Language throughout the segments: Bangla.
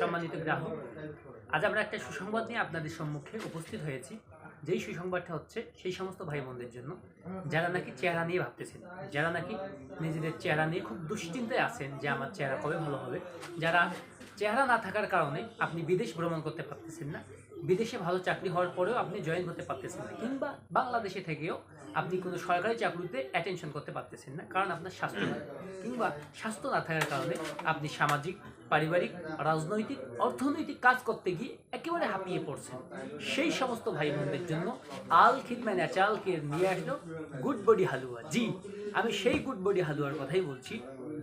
সম্মানিত গ্রাহক, আজ আমরা একটা সুসংবাদ নিয়ে আপনাদের সম্মুখে উপস্থিত হয়েছি। যেই সুসংবাদটা হচ্ছে, সেই সমস্ত ভাই বোনদের জন্য যারা নাকি চেহারা নিয়ে ভাবতেছেন, যারা নাকি নিজেদের চেহারা নিয়ে খুব দুশ্চিন্তায় আছেন যে আমার চেহারা কবে ভালো হবে, যারা চেহারা না থাকার কারণে আপনি বিদেশ ভ্রমণ করতে পারতেছেন না। বিদেশে ভালো চাকরি হওয়ার পরেও আপনি জয়েন করতে পারতেছেন না। কিংবা বাংলাদেশে থেকেও আপনি কোনো সরকারি চাকরিতে অ্যাটেনশন করতে পারতেছেন না, কারণ আপনার স্বাস্থ্য নেই। কিংবা স্বাস্থ্য না থাকার কারণে আপনি সামাজিক, পারিবারিক, রাজনৈতিক, অর্থনৈতিক কাজ করতে গিয়ে একেবারে হাঁপিয়ে পড়ছেন। সেই সমস্ত ভাই বোনদের জন্য আল খিদমা ন্যাচারাল নিয়ে আসলো গুড বডি হালুয়া। জি, আমি সেই গুড বডি হালুয়ার কথাই বলছি।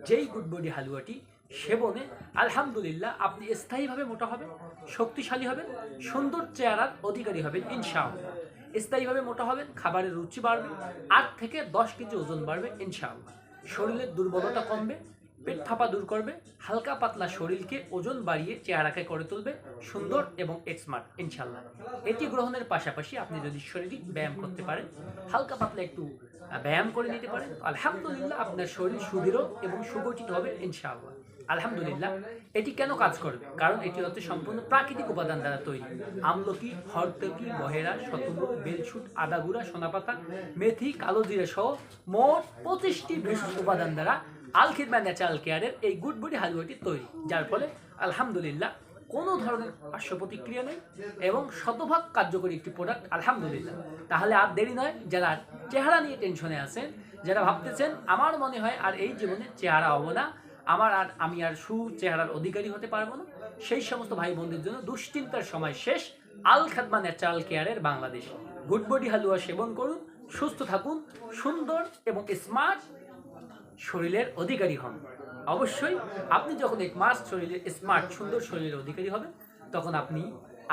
যেই গুড বডি হালুয়াটি সেবনে আলহামদুলিল্লাহ, আপনি স্থায়ীভাবে মোটা হবেন, শক্তিশালী হবেন, সুন্দর চেহারার অধিকারী হবেন, ইনশাআল্লাহ। স্থায়ীভাবে মোটা হবেন, খাবারের রুচি বাড়বে, আট থেকে দশ কেজি ওজন বাড়বে, ইনশাআল্লাহ। শরীরের দুর্বলতা কমবে পেট ফাঁপা দূর করবে, হালকা পাতলা শরীরকে ওজন বাড়িয়ে চেহারাকে করে তুলবে, সুন্দর এবং স্মার্ট ইনশাল্লাহ এটি গ্রহণের পাশাপাশি আপনি যদি শারীরিক ব্যায়াম করতে পারেন, হালকা পাতলা একটু ব্যায়াম করে নিতে পারেন, আলহামদুলিল্লাহ আপনার শরীর সুদৃঢ় এবং সুগঠিত হবে, ইনশাআল্লাহ। আলহামদুলিল্লাহ, এটি কেন কাজ করবে? কারণ এটি হচ্ছে সম্পূর্ণ প্রাকৃতিক উপাদান দ্বারা তৈরি। আমলকি, হরতকি, বহেরা শতগুলো বেলছুট, আদাগুড়া, সোনাপাতা, মেথি, কালো জিরা সহ মোট পঁচিশটি ভেষজ উপাদান দ্বারা আলখিদমা ন্যাচারাল কেয়ারের এই গুড বডি হালুয়াটি তৈরি, যার ফলে আলহামদুলিল্লাহ কোনো ধরনের পার্শ্ব প্রতিক্রিয়া নেই এবং শতভাগ কার্যকরী একটি প্রোডাক্ট আলহামদুলিল্লাহ। তাহলে আর দেরি নয়, যারা চেহারা নিয়ে টেনশনে আছেন, যারা ভাবতেছেন, আমার মনে হয় আর এই জীবনে চেহারা হব না, আমার আর আমি আর সু চেহারার অধিকারী হতে পারব না। সেই সমস্ত ভাই বোনদের জন্য দুশ্চিন্তার সময় শেষ, আল খাদমা ন্যাচারাল কেয়ারের বাংলাদেশ। গুড বডি হালুয়া সেবন করুন, সুস্থ থাকুন, সুন্দর এবং স্মার্ট শরীরের অধিকারী হন। অবশ্যই আপনি যখন এক মাস শরীরের স্মার্ট, সুন্দর শরীরের অধিকারী হবেন, তখন আপনি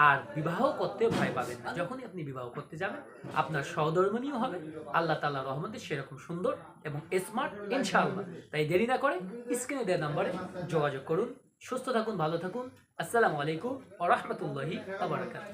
আর বিবাহ করতে ভয় পাবেন না। যখনই আপনি বিবাহ করতে যাবেন, আপনার সহধর্মনীয় হবে। আল্লাহ তাল্লাহ রহমতে সেরকম সুন্দর এবং স্মার্ট, ইনশাআল্লাহ। তাই দেরি না করে স্ক্রিনে দেওয়া নম্বরে যোগাযোগ করুন। সুস্থ থাকুন, ভালো থাকুন। আসসালামু আলাইকুম ও রহমতুল্লাহি আবরাকাত